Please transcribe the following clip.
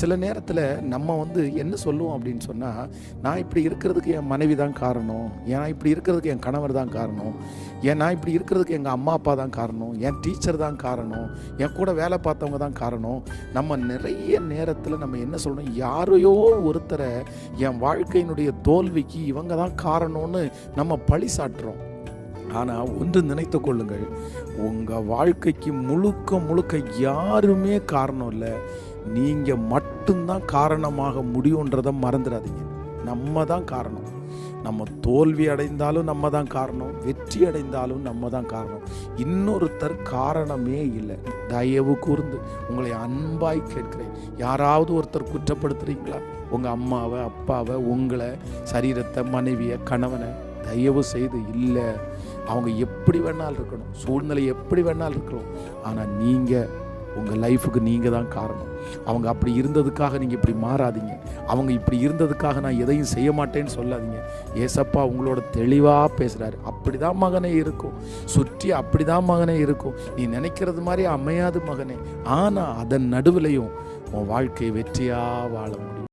சில நேரத்தில் நம்ம வந்து என்ன சொல்லுவோம் அப்படின்னு சொன்னால் நான் இப்படி இருக்கிறதுக்கு என் மனைவி தான் காரணம் ஏன் இப்படி இருக்கிறதுக்கு என் கணவர் தான் காரணம் ஏன் நான் இப்படி இருக்கிறதுக்கு எங்கள் அம்மா அப்பா தான் காரணம் என் டீச்சர் தான் காரணம் என் கூட வேலை பார்த்தவங்க தான் காரணம். நம்ம நிறைய நேரத்தில் நம்ம என்ன சொல்லணும் யாரையோ ஒருத்தரை என் வாழ்க்கையினுடைய தோல்விக்கு இவங்க தான் காரணம்னு நம்ம பழி சாட்டுறோம். ஆனால் ஒன்று நினைத்து கொள்ளுங்கள் உங்கள் வாழ்க்கைக்கு முழுக்க முழுக்க யாருமே காரணம் இல்லை. நீங்கள் மட்டும்தான் காரணமாக முடியுன்றதை மறந்துடாதீங்க. நம்ம தான் காரணம். நம்ம தோல்வி அடைந்தாலும் நம்ம தான் காரணம். வெற்றி அடைந்தாலும் நம்ம தான் காரணம். இன்னொருத்தர் காரணமே இல்லை. தயவு கூர்ந்து உங்களை அன்பாய் கேட்கிறேன். யாராவது ஒருத்தர் குற்றப்படுத்துறீங்களா? உங்கள் அம்மாவை அப்பாவை உங்களை சரீரத்தை மனைவியை கணவனை தயவு செய்து இல்லை. அவங்க எப்படி வேணாலும் இருக்கணும். சூழ்நிலை எப்படி வேணாலும் இருக்கணும் ஆனால் நீங்கள் உங்கள் லைஃபுக்கு நீங்கள் தான் காரணம். அவங்க அப்படி இருந்ததுக்காக நீங்கள் இப்படி மாறாதீங்க. அவங்க இப்படி இருந்ததுக்காக நான் எதையும் செய்ய மாட்டேன்னு சொல்லாதீங்க. ஏசப்பா உங்களோட தெளிவாக பேசுகிறாரு அப்படி தான் மகனே இருக்கும். சுற்றி அப்படி தான் மகனே இருக்கும். நீ நினைக்கிறது மாதிரி அமையாது மகனே. ஆனால் அதன் நடுவிலையும் உன் வாழ்க்கை வெற்றியாக வாழ முடியும்.